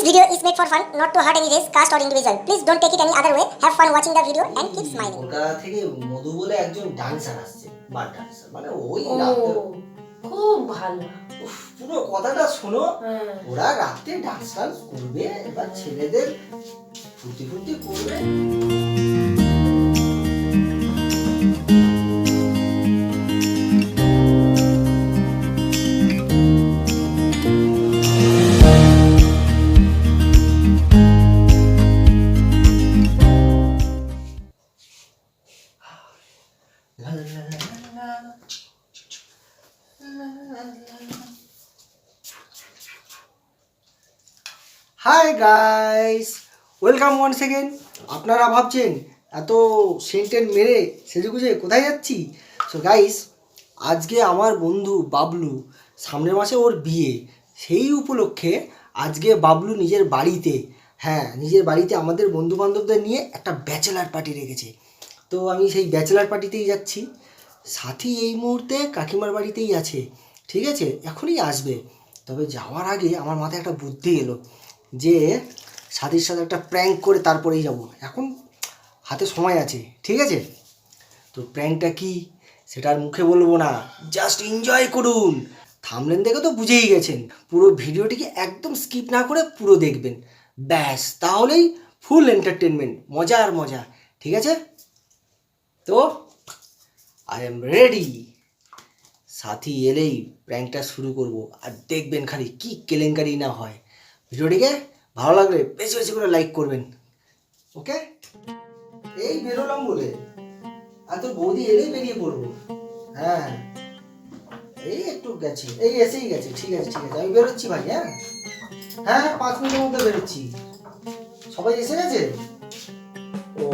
This video is made for fun, not to hurt any race, caste or individual. Please don't take it any other way. Have fun watching the video and keep smiling. Kolkata থেকে মধু বলে একজন dancer আসছে বার dancer মানে ওই রাতে খুব ভালো উফ, পুরো কথাটা শোনো হ্যাঁ ওরা রাতে ডান্স টান্স করবে এবার ছেলেদের ফুটি ফুটি করবে গাইস ওয়েলকাম ওয়ান সেকেন্ড আপনারা ভাবছেন, এত সেন্টেন মেরে সেজেগুজে কোথায় যাচ্ছি? সো গাইস আজকে আমার বন্ধু বাবলু, সামনের মাসে ওর বিয়ে। সেই উপলক্ষে আজকে বাবলু নিজের বাড়িতে হ্যাঁ নিজের বাড়িতে আমাদের বন্ধু বান্ধবদের নিয়ে একটা ব্যাচেলার পার্টি রেখেছে। তো আমি সেই ব্যাচেলার পার্টিতেই যাচ্ছি। সাথী এই মুহূর্তে কাকিমার বাড়িতেই আছে। ঠিক আছে? এখনই আসবে। তবে যাওয়ার আগে আমার মাথায় একটা বুদ্ধি এলো। যে সাথীর সাথে একটা প্র্যাঙ্ক করে তারপরেই যাব। এখন হাতে সময় আছে, ঠিক আছে? তো প্র্যাঙ্কটা কি সেটা আর মুখে বলব না জাস্ট এনজয় করুন। থামলেন দেখে তো বুঝেই গেছেন, পুরো ভিডিওটিকে একদম স্কিপ না করে পুরো দেখবেন। ব্যাস, তাহলেই ফুল এন্টারটেনমেন্ট মজা আর মজা, ঠিক আছে? তো আই এম রেডি সাথী এলেই প্র্যাঙ্কটা শুরু করব, আর দেখবেন খালি কি কেলেঙ্কারি না হয়। ভিডিওটিকে ভালো লাগলে বেশি বেশি করে লাইক করবেন ওকে এই বেরোলাম বলে। আর তোর বৌদি এলেই বেরিয়ে পড়ব। হ্যাঁ। এই একটু গেছি, এই এসেই গেছে। ঠিক আছে ঠিক আছে। আমি বেরোচ্ছি ভাই হ্যাঁ? হ্যাঁ হ্যাঁ পাঁচ মিনিটের মধ্যে বেরোচ্ছি। সবাই এসে গেছে? ও।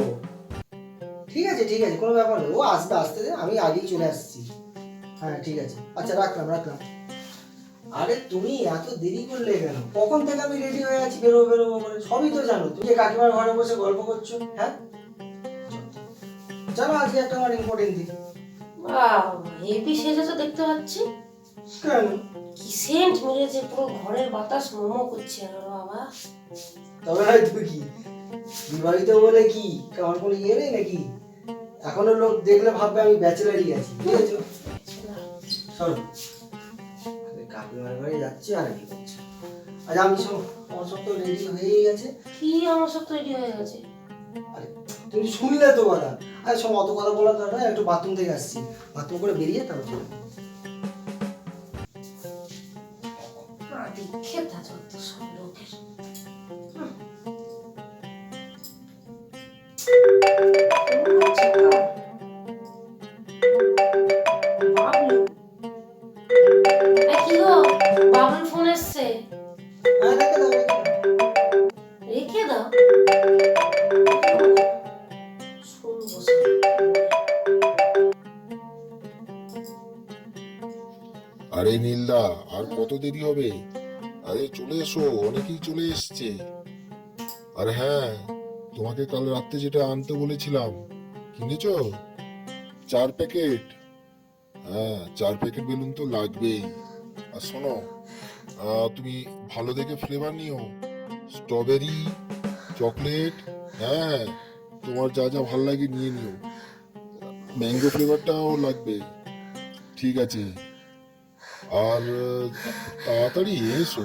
ঠিক আছে ঠিক আছে, কোনো ব্যাপার নেই ও আসবে, আসতে আমি আগেই চলে আসছি। হ্যাঁ ঠিক আছে। আচ্ছা রাখলাম রাখলাম। আরে তুমি এত দেরি করলে কেন? কখন থেকে আমি রেডি হয়ে আছি? বেরোবো বেরোবো করে সবই তো জানো। তুমি কাকিমার ঘরে বসে গল্প করছ হ্যাঁ? চলো আজকে একটা আমার ইম্পর্টেন্ট দিন। হেভি সেজে তো দেখতে পাচ্ছি। কেন? কি সেন্ট মেরেছে পুরো ঘরের বাতাস মোমো করছে আর বাবা। তবে হয়তো কি? বিবাহিত বলে কি? আমার কোনো ইয়ে নেই নাকি? এখনও লোক দেখলে ভাববে আমি ব্যাচেলারই আছি বুঝেছ? আমি কাকিমার ঘরে যাচ্ছি আর কি করছি। আজ আমি সব আমার সব তো রেডি হয়েই গেছে। কি আমার সব রেডি হয়ে গেছে? আরে তুমি শুনলে তো কথা। আরে সব অত কথা বলার দরকার একটু বাথরুম থেকে আসছি। বাথরুম করে বেরিয়ে তারপর দেরি হবে? আরে চলে এসো, অনেকেই চলে এসছে। আর হ্যাঁ তোমাকে কাল রাত্রে যেটা আনতে বলেছিলাম, কিনেছো? চার প্যাকেট। হ্যাঁ চার প্যাকেট বেলুন তো লাগবেই। আর শোনো তুমি ভালো দেখে ফ্লেভার নিও। স্ট্রবেরি চকলেট হ্যাঁ তোমার যা যা ভালো লাগে নিয়ে নিও। ম্যাঙ্গো ফ্লেভারটাও লাগবে। ঠিক আছে। আর তাড়াতাড়ি এসো।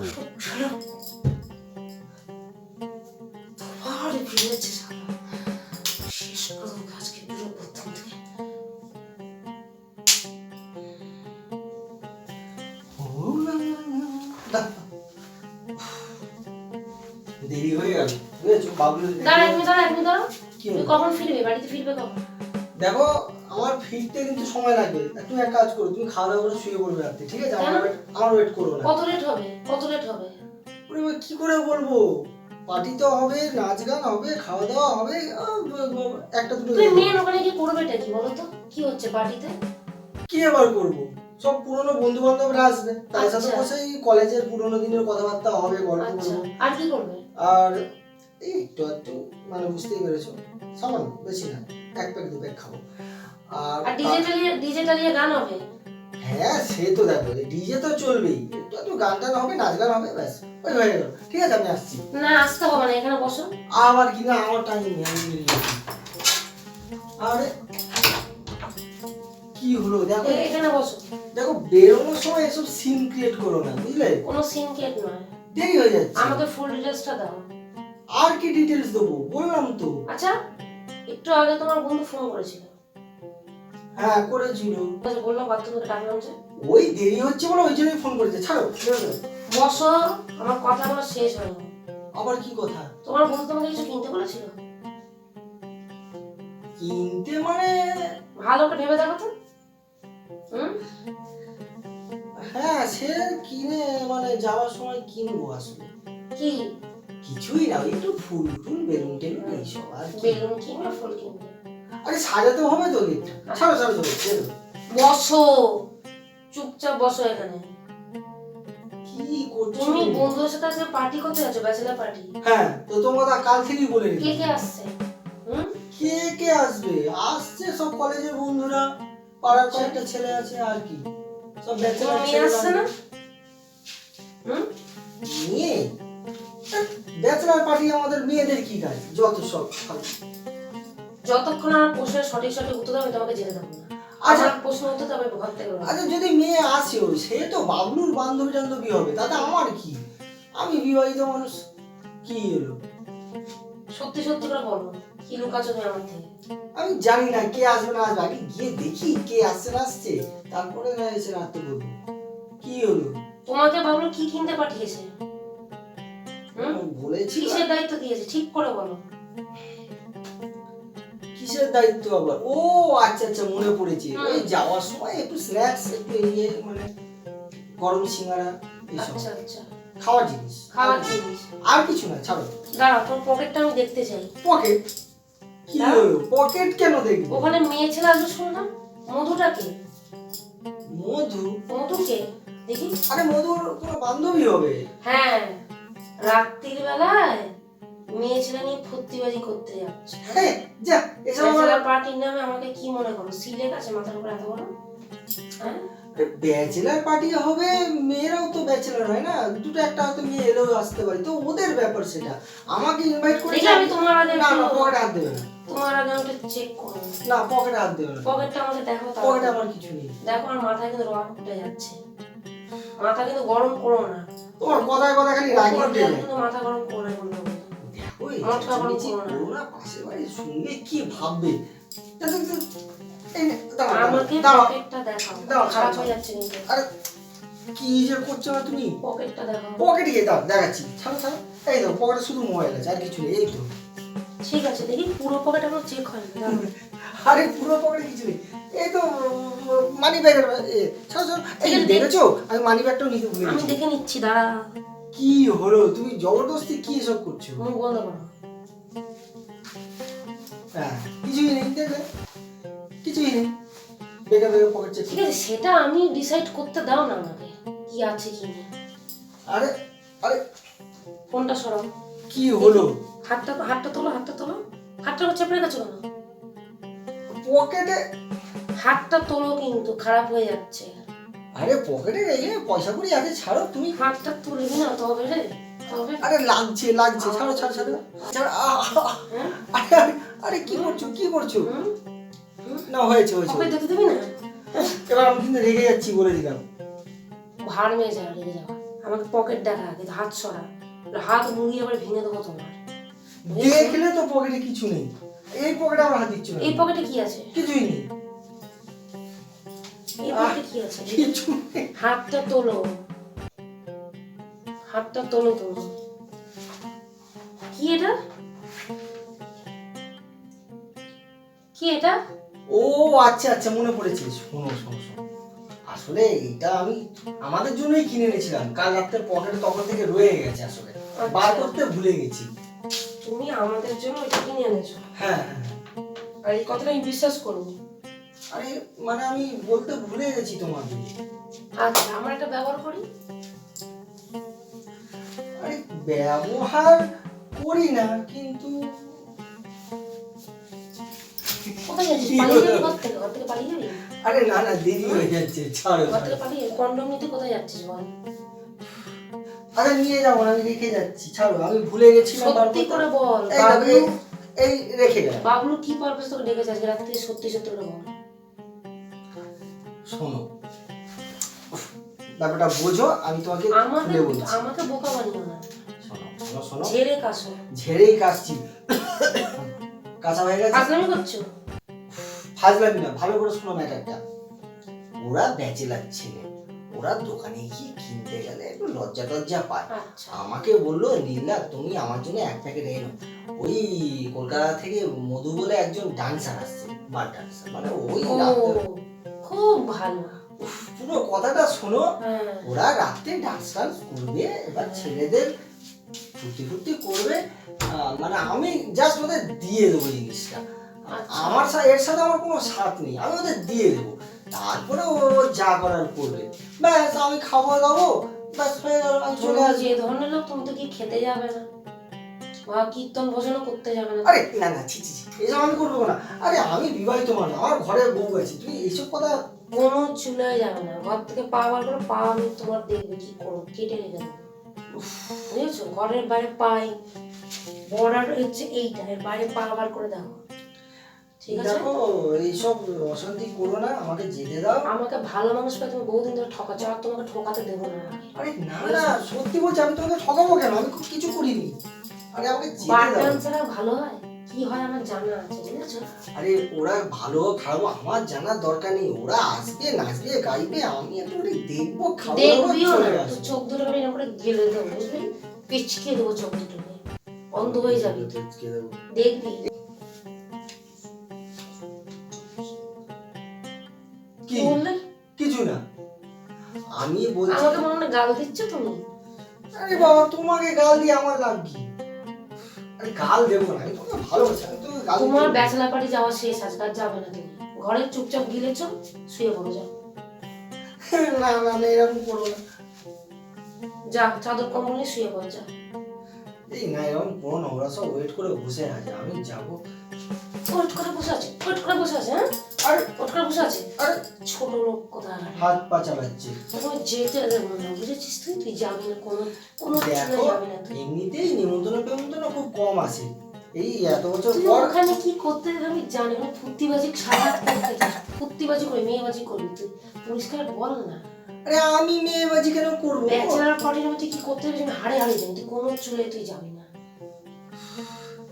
দেরি হয়ে গেল। দাঁড়া তুমি দাঁড়া তুমি দাঁড়াও। কি কখন ফিরবে? বাড়িতে ফিরবে কখন? দেখো আমার ফিরতে কিন্তু সময় লাগবে তুমি এক কাজ করো তুমি খাওয়া দাওয়া করে শুয়ে পড়বে রাত্রে ঠিক আছে? আমার আমার ওয়েট করো না। কত লেট হবে? কত লেট হবে? ওরে কি করে বলব? পার্টি তো হবে নাচ গান হবে খাওয়া দাওয়া হবে একটা দুটো তুমি মেন ওখানে কি করবেটা কি বলো তো কি হচ্ছে পার্টিতে কি এবার করব? সব পুরনো বন্ধু বান্ধবরা আসবে। তার সাথে আচ্ছা। বসেই কলেজের পুরনো দিনের কথাবার্তা হবে গল্প আচ্ছা। করব। আর কি করবে? আর এই একটু একটু মানে বুঝতেই পেরেছ। সামান্য বেশি না। এক প্যাক দু প্যাক খাব। আর ডিজিটালি ডিজিটালি গান হবে? হ্যাঁ সে তো দেখো ডিজে তো চলবেই। একটু গান টান হবে নাচ গান হবে ব্যাস। ওই হয়ে গেল। ঠিক আছে আমি আসছি। না আসতে হবে না এখানে বসো। আবার কি না আমার টাইম নেই আমি বেরিয়ে যাচ্ছি আরে কি হলো? দেখো এখানে বসো। দেখো বেরোনোর সময় এসব সিন ক্রিয়েট করো না বুঝলে? কোনো সিন কেট নয়। দেরি হয়ে যাচ্ছে। আমাকে ফুল ডিটেলসটা দাও। আর কি ডিটেলস দেবো? বললাম তো। আচ্ছা একটু আগে তোমার বন্ধু ফোন করেছিল। হ্যাঁ। করেছিল। বললাম বাথরুম ডাকলাম যে ওই দেরি হচ্ছে বলে ওই জন্যই ফোন করেছে। ছাড়ো। বসো আমার কথাগুলো শেষ হয়নি। আবার কি কথা? তোমার বন্ধু তোমাকে কিছু কিনতে বলেছিল? কিনতে মানে ভালো করে ভেবে দেখো তো। হুম? হ্যাঁ সে কিনে মানে যাওয়ার সময় কিনবো আসলে। কি? কিছুই না ওই একটু ফুল ফুল বেলুন টেলুন এইসব আর বেলুন কিনবে ফুল কিনবে? আরে সাজাতে হবে তো গেটটা ছাড়ো ছাড়ো ছাড়ো বসো। চুপচাপ বসো এখানে। কি করছ তুমি বন্ধুদের সাথে আজকে পার্টি করতে যাচ্ছ ব্যাচেলার পার্টি হ্যাঁ তো তোমার কাল থেকেই বলে কে রেখে। কে আসছে? হুম? কে কে আসবে? আসছে সব কলেজের বন্ধুরা। পাড়ার কয়েকটা ছেলে আছে আর কি। সব ব্যাচেলার মেয়ে আসছে না? হুম? মেয়ে? ব্যাচেলার পার্টি আমাদের মেয়েদের কি কাজ? যত সব। যতক্ষণ আমার প্রশ্নের সঠিক সঠিক উত্তর দেবে আমি তোমাকে যেতে দেবো না আচ্ছা। প্রশ্ন উত্তর দেবে ঘর থেকে আচ্ছা যদি মেয়ে আসেও সে তো বাবলুর বান্ধবী টান্ধবী হবে তাতে আমার কি? আমি বিবাহিত মানুষ কি এলো? সত্যি সত্যি করে বলো কি লুকাচ্ছ তুমি আমার থেকে? আমি জানি না কে আসবে না আসবে আগে গিয়ে দেখি কে আসছে না আসছে তারপরে না এসে রাখতে বলব কি হলো? তোমাকে বাবলু কি কিনতে পাঠিয়েছে? হুম? বলেছি কিসের দায়িত্ব দিয়েছে? ঠিক করে বলো। কিসের দায়িত্ব আবার ও আচ্ছা আচ্ছা মনে পড়েছে। ওই যাওয়ার সময় একটু স্ন্যাক্স একটু ইয়ে মানে গরম সিঙ্গারা এইসব আচ্ছা আচ্ছা। খাওয়ার জিনিস। খাওয়ার জিনিস। আর কিছু না ছাড়ো। দাঁড়া তোর পকেটটা আমি দেখতে চাই। পকেট কি? পকেট কেন দেখব? ওখানে মেয়ে ছেলে আসবে শুনলাম। মধুটাকে মধু? মধুকে দেখি। আরে মধুর কোনো বান্ধবী হবে? হ্যাঁ রাত্রির বেলায় মেয়ে ছেলে নিয়ে ফুর্তিবাজি করতে যাচ্ছে। হ্যাঁ যা এসব আমার পার্টির নামে আমাকে কি মনে করো? সিলেক আছে মাথার উপর এত বড়? হ্যাঁ? ব্যাচেলার পার্টি হবে মেয়েরাও তো ব্যাচেলার হয় না। দুটো একটা হয়তো মেয়ে এলেও আসতে পারে। তো ওদের ব্যাপার সেটা। আমাকে ইনভাইট করে আমি তোমার আগে না না পকেটে হাত দেবে না। তোমার আগে আমি চেক করো। না পকেটে হাত দেবে না। পকেটটা আমাকে দেখো পকেটে আমার কিছু নেই। দেখো আমার মাথায় কিন্তু রক উঠে যাচ্ছে। মাথা কিন্তু গরম করো না। তোমার কথায় কথা খালি রাগি কিন্তু মাথা গরম করো না। বাড়ি শুনলে কি ভাববে? আমাকে পকেটটা দেখাও। দাও, খারাপ হয়ে যাচ্ছে আরে কি যে করছ না তুমি? পকেটটা দেখাও। পকেটে গিয়ে দাও দেখাচ্ছি। ছাড়ো ছাড়ো। এই দাও পকেটে শুধু মোবাইল আছে আর কিছু নেই এই তো। ঠিক আছে দেখি পুরো পকেট আমার চেক দাঁড়াও। আরে পুরো পকেটে কিছু নেই। এই তো মানি ব্যাগের ছাড়ো ছাড়ো। এই দেখেছ? আমি মানি ব্যাগটাও নিতে ভুলে আমি দেখে নিচ্ছি দাঁড়া। কি হলো? তুমি জবরদস্তি কি এসব করছ? মুখ বন্ধ করো হ্যাঁ কিছুই নেই কিছুই নেই। বেকার বেকার পকেট চেক ঠিক আছে সেটা আমি ডিসাইড করতে দাও না আমাকে। কি আছে কি নেই। আরে আরে। ফোনটা সরাও। কি হলো? হাতটা হাতটা তোলো হাতটা তোলো। হাতটা চেপে রেখেছো কেন? পকেটে হাতটা তোলো কিন্তু খারাপ হয়ে যাচ্ছে। আরে পকেটে এই পয়সা করি আছে ছাড়ো তুমি হাতটা তুলবি না তবে রে আরে লাগছে লাগছে ছাড়ো ছাড়ো ছাড়ো। ছাড়ো হ্যাঁ? আরে কি করছ কি করছ? না হয়েছে হয়েছে। দেখতে দিবি না? এবার আমি কিন্তু রেগে যাচ্ছি বলে দিলাম। ভাড় মেয়ে যাওয়া রেগে যাওয়া আমাকে পকেট দেখা কিন্তু হাত সরা। হাত মুড়িয়ে আবার ভেঙে দেবো তোমার। দেখলে তো পকেটে কিছু নেই। এই পকেটে আমার হাত দিচ্ছ এই পকেটে কি আছে? কিছুই নেই। কি আছে? হাতটা তোলো। হাতটা তোলো তোলো কি এটা? কি এটা? ও আচ্ছা আচ্ছা মনে পড়েছে। শোনো শোনো শোনো। আসলে এটা আমি আমাদের জন্যই কিনে এনেছিলাম। কাল রাত্রে পকেটে তখন থেকে রয়ে গেছে আসলে। বার করতে ভুলে গেছি। তুমি আমাদের জন্য এটা কিনে এনেছো। হ্যাঁ হ্যাঁ। আর এই কথাটা আমি বিশ্বাস করব। আরে মানে আমি বলতে ভুলে গেছি তোমাকে। আচ্ছা আমরা এটা ব্যবহার করি? আরে ব্যবহার করি না কিন্তু কোথায় যাচ্ছিস? পালিয়ে যাবি ঘর থেকে? ঘর থেকে পালিয়ে যাবি আরে না না দেরি হয়ে যাচ্ছে ছাড়ো। ঘর থেকে পালিয়ে কন্ডম নিতে কোথায় যাচ্ছিস বল? আরে নিয়ে যাব না আমি রেখে যাচ্ছি ছাড়ো। আমি ভুলে গেছিলাম সত্যি করে বল এই রেখে গেলাম বাবলু কি পারপাস তোকে ডেকেছে আজকে? রাত্রে সত্যি সত্যি করে বল। শোনো। ব্যাপারটা বোঝো আমি তোমাকে আমাকে খুলে বলছি। আমাকে বোকা বানিও না। শোনো শোনো শোনো। ঝেড়ে কাশো ঝেড়েই কাশছি। কাঁচা হয়ে গেছে? করছ? ফাজলামি না ভালো করে শোনো ম্যাটারটা ওরা ব্যাচেলার ছেলে। ওরা দোকানে গিয়ে কিনতে গেলে একটু লজ্জা টজ্জা পায়। আচ্ছা। আমাকে বলল নীলা তুমি আমার জন্য এক প্যাকেট এনো ওই কলকাতা থেকে মধু বলে একজন ডান্সার আসছে বার ডান্সার মানে ওই খুব ভালো। পুরো কথাটা শোনো। হ্যাঁ। ওরা রাত্রে ডান্স টান্স করবে এবার ছেলেদের ফুর্তি ফুর্তি করবে। মানে আমি জাস্ট ওদের দিয়ে দেবো জিনিসটা। আচ্ছা। আমার সাথে এর সাথে আমার কোনো সাথ নেই আমি ওদের দিয়ে দেবো। তারপরে ও যা করার করবে। ব্যাস আমি খাব দাবো ব্যাস হয়ে গেল আমি চলে যে ধরনের লোক তুমি তো কি খেতে যাবে না? কীর্তন ভোজনও করতে যাবে না। আরে না না ছি ছি ছি এসব আমি করব না। আরে আমি বিবাহিত মানুষ আমার ঘরে বউ আছে তুই এইসব কথা কোনো চুলায় যাবে না ঘর থেকে পা বার করে পা আমি তোমার দেখবে কি করো কেটে বুঝেছ? ঘরের বাইরে পাই বর্ডার হচ্ছে এইটা এর বাইরে পা বার করে দেখো ঠিক আছে দেখো এইসব অশান্তি করো না আমাকে যেতে দাও। আমাকে ভালো মানুষ পেয়ে তুমি বহুদিন ধরে ঠকাচ্ছ আর তোমাকে ঠকাতে দেবো না। আরে না না সত্যি বলছি আমি তোমাকে ঠকাবো কেন? আমি কিছু করিনি। আরে আমাকে বার যেতে দাও। ডান্সার আর ভালো হয়? কি হয় আমার জানা আছে বুঝেছ? আরে ওরা ভালো আমার জানার দরকার নেই। ওরা আসবে নাচবে গাইবে আমি একটু দেখব খাব দেখবিও না। চোখ আমি করে গেলে দেবো বুঝলি? পিচকে দেবো চোখ অন্ধ হয়ে যাবি। দেখবি। কি? বললে? কিছু না। আমি বলছি আমাকে মনে গাল দিচ্ছ তুমি? আরে বাবা তোমাকে গাল দিয়ে আমার লাভ কি? আরে গাল দেবো না আমি তোমাকে ভালোবাসি। আমি তোমাকে গাল তোমার ব্যাচেলার পার্টি যাওয়া শেষ আজকে আর যাবে না তুমি ঘরে চুপচাপ শুয়ে পড়ো যাও। না না না এরকম করব না। যা চাদর কম্বলে শুয়ে পড়ো যা। এই না এরকম কোনো নোংরা সব ওয়েট করে বসে আছে আমি যাব। ওয়েট করে বসে আছে ওয়েট করে বসে আছে হ্যাঁ? আরে বসে আছে। আরে ছোট লোক কোথায়? হাত পা চালাচ্ছে। তোমার যেতে দেবো না বুঝেছিস তুই? তুই যাবি না কোনো কোনো দেখো যাবি না তুই। এমনিতেই নিমন্ত্রণ ফেমন্ত্রণ খুব কম আসে এই এত বছর পর ওখানে কি করতে আমি জানি না ফুর্তিবাজি সারা করতে ফুর্তিবাজি করে মেয়েবাজি করবি তুই। পরিষ্কার বল না। আরে আমি মেয়ে বাজি কেন করব? ব্যাচেলার পার্টির মধ্যে কি করতে যাবি আমি হাড়ে হাড়ে জানি তুই কোনো চুলে তুই যাবি না।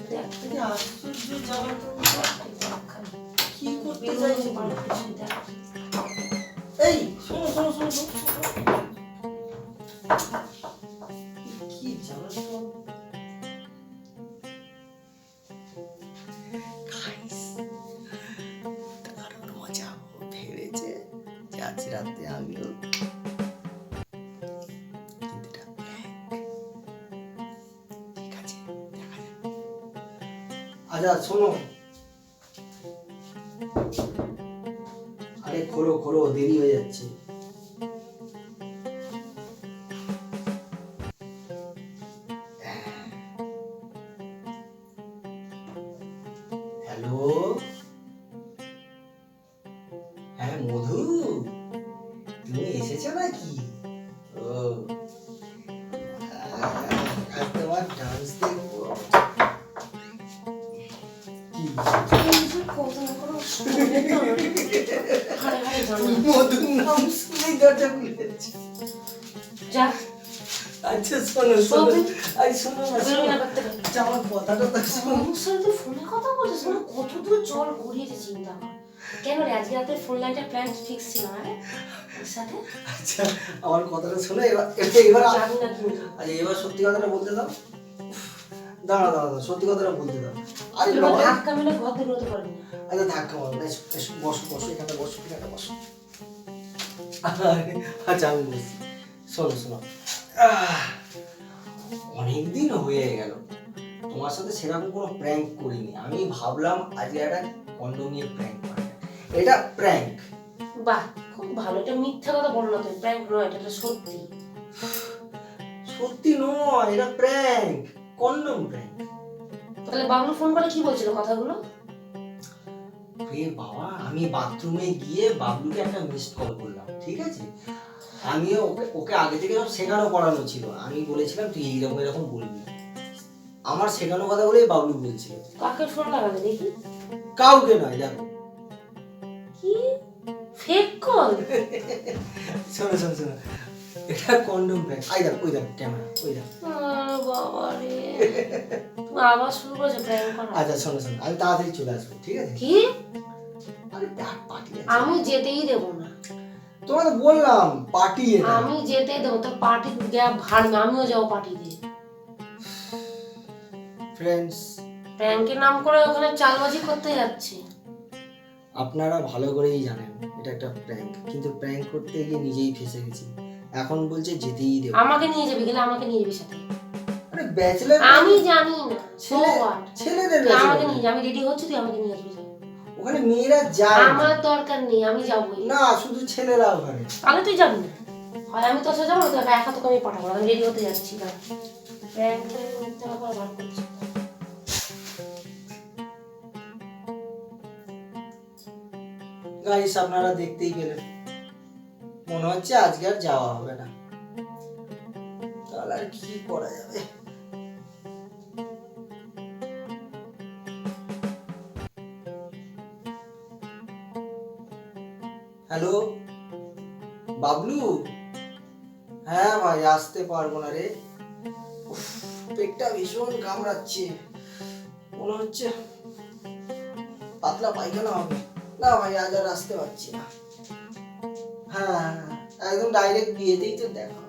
দেখ তুই আশ্চর্য জামা তো। খালি কি করতে বেরোনো চাইছি যে পারবি না, তুই দেখ। এই শোনো শোনো শোনো শোনো, শোনো। কি জামা তো? Guys, দারুণ মজা ও ভেবেছে যে আজ রাতে আমিও কিন্তু এটা prank। ঠিক আছে দেখা যাক আচ্ছা শোনো হ্যাঁ মধু। তুমি এসেছ নাকি? ও। আজ তোমার ডান্স দেখব। মধু শুনে নাম শুনেই দরজা খুলেছে আচ্ছা শোনো শোনো শোন। শোনো না শোনো কথাটা তো শোনো ফোনে কথা বলছিস না কত দূর জল গড়িয়েছে চিন্তা কেন রে আজকে রাতে ফোন লাইনটা প্ল্যান ফিক্স ছিল না সাথে আচ্ছা আমার কথাটা শোনো এবার এবার- এবার জানি না কিন্তু আরে এবার সত্যি কথাটা বলতে দাও দাঁড়া দাঁড়া সত্যি কথাটা বলতে দাও আরে ধাক্কা মেলে ঘর থেকে বেরোতে পারবি না আচ্ছা ধাক্কা মারো বসো বসো এখানে বসো এখানে বসো আচ্ছা আমি বলছি শোনো শোনো অনেক দিন হয়ে গেল। তোমার সাথে সেরকম কোনো প্র্যাঙ্ক করিনি। আমি ভাবলাম আজকে একটা কন্ডম নিয়ে প্র্যাঙ্ক করা এটা প্র্যাঙ্ক বাহ খুব ভালো। এটা মিথ্যা কথা বলো না তুমি। প্র্যাঙ্ক নয় এটা তো সত্যি। সত্যি নয় এটা প্র্যাঙ্ক কন্ডম প্র্যাঙ্ক তাহলে বাবলু ফোন করে কি বলছিল কথাগুলো? হে বাবা আমি বাথরুমে গিয়ে বাবলুকে একটা মিসড কল করলাম ঠিক আছে? আমিও ওকে ওকে আগে থেকে সব শেখানো পড়ানো ছিল। আমি বলেছিলাম তুই এইরকম এরকম বলবি আমার শেখানো কথা বলেই বাবলু বলছিল। কাকে ফোন লাগাবে দেখি? কাউকে নয় দেখো। কি? ফেক কল শোনো শোনো শোনো। এটা কন্ডম প্যাক আই দেখ ওই দেখ ক্যামেরা ওই দেখ। বাবা রে আবার শুরু করেছ প্র্যাঙ্ক করা। আচ্ছা শোনো শোনো আমি তাড়াতাড়ি চলে আসব ঠিক আছে? কি? আরে পার্টি আমি যেতেই দেবো না। তোমাকে বললাম পার্টি আমি দেবো তোর পার্টি গ্যাপ ভাড়বে আমিও যাব পার্টিতে ফ্রেন্ডস প্র্যাঙ্কের নাম করে ওখানে চালবাজি করতে যাচ্ছে। আপনারা ভালো করেই জানেন এটা একটা প্র্যাঙ্ক কিন্তু প্র্যাঙ্ক করতে গিয়ে নিজেই ফেসে গেছি। এখন বলছে যেতেই দেবো আমাকে নিয়ে যাবি গেলে আমাকে নিয়ে যাবি সাথে। ব্যাচেলার আমি জানি না। ছেলে ছেলেদের আমাকে নিয়ে আমি রেডি হচ্ছি তুই আমাকে নিয়ে আসবি। ওখানে মেয়েরা যায়। আমার দরকার নেই আমি যাবোই। না শুধু ছেলেরা ওখানে। তাহলে তুই যাবি না? হয় আমি তোর সাথে যাব না তোকে একা তোকে আমি পাঠাবো আমি রেডি হতে যাচ্ছি না বার করছি। গাইস আপনারা দেখতেই পেলেন। মনে হচ্ছে আজকে আর যাওয়া হবে না। তাহলে আর কি করা যাবে? হ্যালো? বাবলু? হ্যাঁ ভাই আসতে পারব না রে। পেটটা ভীষণ কামড়াচ্ছে। মনে হচ্ছে পাতলা পায়খানা হবে। না ভাই আজ আর আসতে পারছি না। হ্যাঁ হ্যাঁ, একদম ডাইরেক্ট বিয়েতেই তো দেখা।